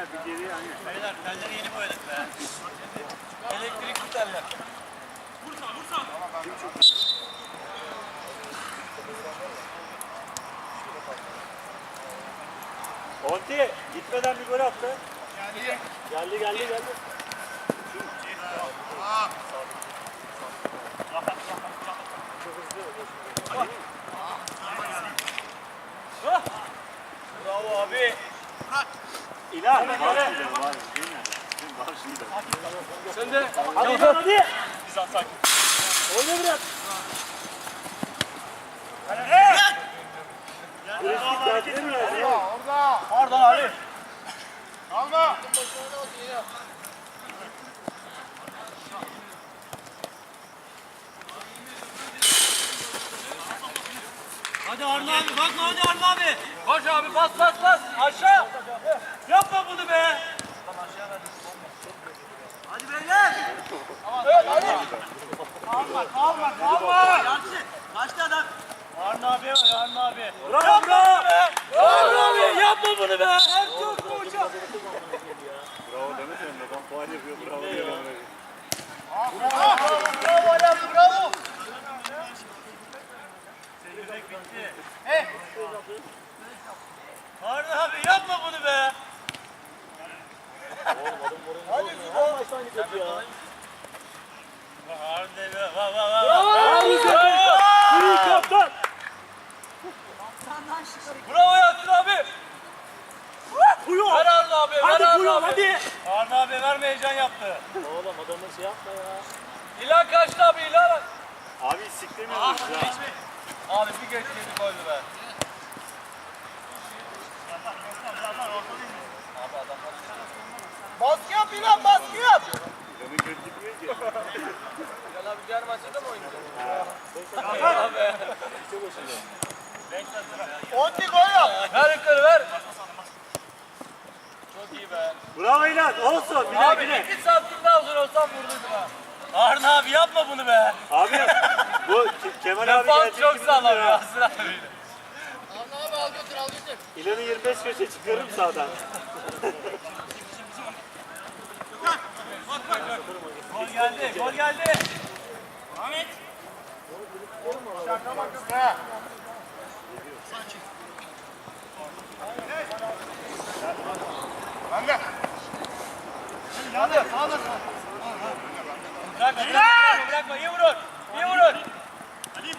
Beyler bir geri hani. Beyler telleri yeni boyadık be. Elektrikli teller. Onti gitmeden bir gol attı. Geldi geldi geldi. Bravo abi. İnan. Başlayacağım var. Başlayacağım. Sen de. Hadi hadi. Biz atsak. Oyna biraz. Ya? Pardon Ali. Hadi Arna abi bakma hadi Arna abi. Koş abi bas bas bas aşağı. Yapma bunu be. Hadi beyler. Evet hadi. Kalma kalma kalma. Yansın. Kaçtı adam. Arna abi Arna abi. Bravo bravo. Arna abi yapma bunu be. Her çok koşa. Bravo demesene adam faal yapıyor. Bravo. Bravo Ali abi bravo. Seyirmek bitti. He. Arna abi yapma bunu be. Hadi Zubo. Arna be va va va. Bravo. İyi kaptan. Bravo Yasin abi. Buyur. Ver Arna abi. Ver Hadi Arna buyur abi. hadi. Arna abi verme heyecan yaptı. Oğlum adamın şey yapma ya. İlan kaçtı abi İlan. Abi siklemiyoruz ya. Abi bir geç yedi goldü be. Baskı yap İlan baskı yap. Canı kötü gitmiyor ki. İlan abi diğer maçta da mı oynayacak? Abi. Onti gol yap. Ver yukarı ver. İyi be. Bravo İnan. Olsun. Bir Abi dahakine. iki santim daha uzun olsam vurduydum ha. Arna abi yapma bunu be. Abi bu Ke- Kemal abi Defans gelecek çok sağlam duruyor ha. Yasin abi. İlan'ı 25 köşe çıkarırım sağdan. Gol geldi, gol geldi. Ahmet. Şaka bak be. Ben de. Yandı, sağda. Bırakma, bırakma, bırakma, iyi vurun. İyi vurun. Hadi.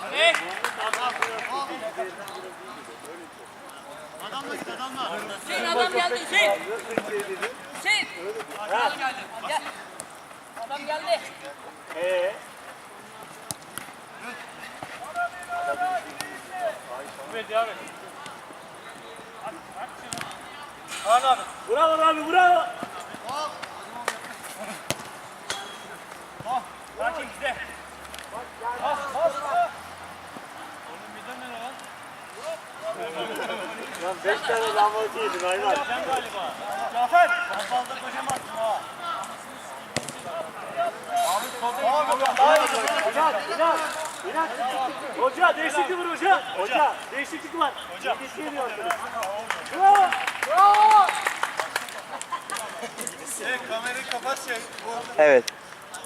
Hadi. Hüseyin adam geldi Hüseyin. Hüseyin. Adam geldi. Gel. Adam geldi. Ee, Evet, devam et. Harun abi. bravo abi bravo. Sakin güzel. Bas, bas. Oğlum birden ne lan? Lan 5 tane lahmacun yedin hayvan. Sen galiba. Cafer. Sen fazla koşamazsın ha. Abi solda iyi. İnan, İnan, İnan. Hoca değişiklik var hoca. Hoca değişiklik var. Hoca. Bravo. Bravo. Şey, kamerayı kapat şey. Bu Evet.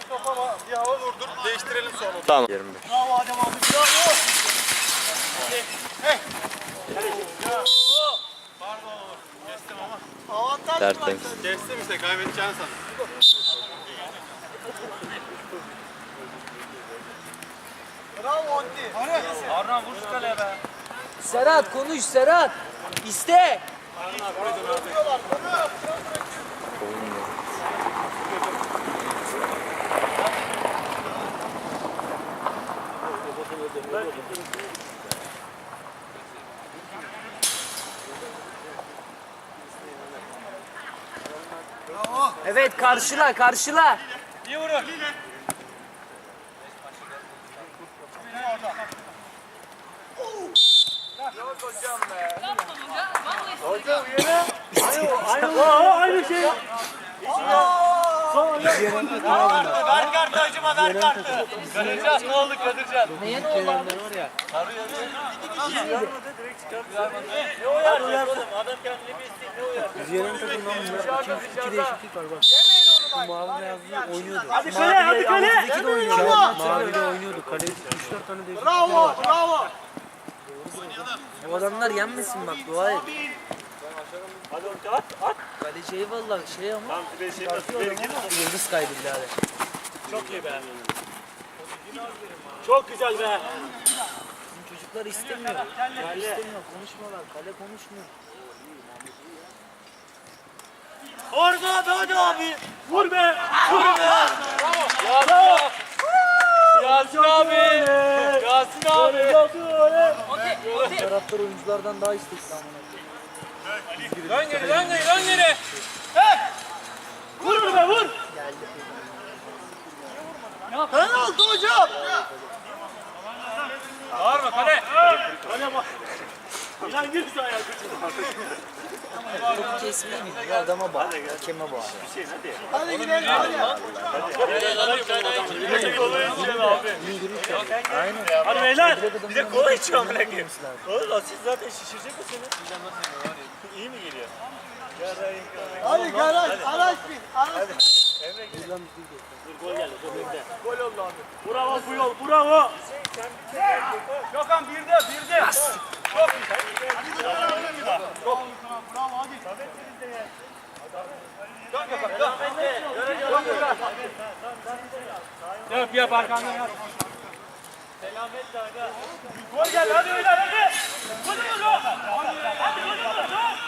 topa bir hava vurdur. Değiştirelim sonra. Tamam. 25. Bravo Adem abi. Bravo. Hey. Pardon. Kestim ama. Avantaj Tertemiz. Kestim işte kaybedeceğini sandım. Bravo Antti. Harun vur şu kaleye be. Serhat konuş Serhat. İste. Evet karşıla karşıla. İyi vurun. Hoca uyarı. Aynı, aynı, Aa, aynı şey. Ver kartı acıma ver kartı. Kadircan ne oldu Kadircan? Neye ne oldu abi? Ne uyar oğlum adam kendini bilsin ne uyar. Diğerin takımdan bunlar iki, iki değişiklik var bak. Şu mavi beyazlı oynuyordu. Hadi kale hadi kale. İki de oynuyordu. Mavi de oynuyordu. Kale 3-4 tane değişiklik var. bravo. Bu adamlar yenmesin bak dua et. Hadi orta at at. Kaleci eyvallah şey ama Tamam Sibel şey nasıl yıldız kaydı birader. Çok iyi be. Çok güzel be. Bizim çocuklar istemiyor. Kale istemiyor konuşmuyorlar. Kale konuşmuyor. Orada hadi abi. Vur be. Vur be. Yasin abi. Yasin abi. Taraftar oyunculardan daha istekli amına. Dön geri dön geri dön geri. Vur be vur. Penaltı hocam. Bağırma kale. Hadi bak. İlan gir sahaya. Topu kesmeyi biliyor adama bağlı. Hakeme bağlı. Şey hadi. Hadi gidelim hadi. Aynen. Hadi beyler. Bir de kola içiyor amına koyayım. Oğlum siz zaten şişirecek misiniz? İyi mi geliyor? Hadi garaj araç bin. Araç. Dur gol geldi. Dur bekle. Gol oldu abi. Bravo bu yol. Bravo. Gökhan bir de bir de. Çok güzel. Çok Bravo hadi. Dön Gökhan dön. Yap yap arkandan yap. Selametle aga. Gol geldi hadi beyler hadi. Hadi hadi. Hadi hadi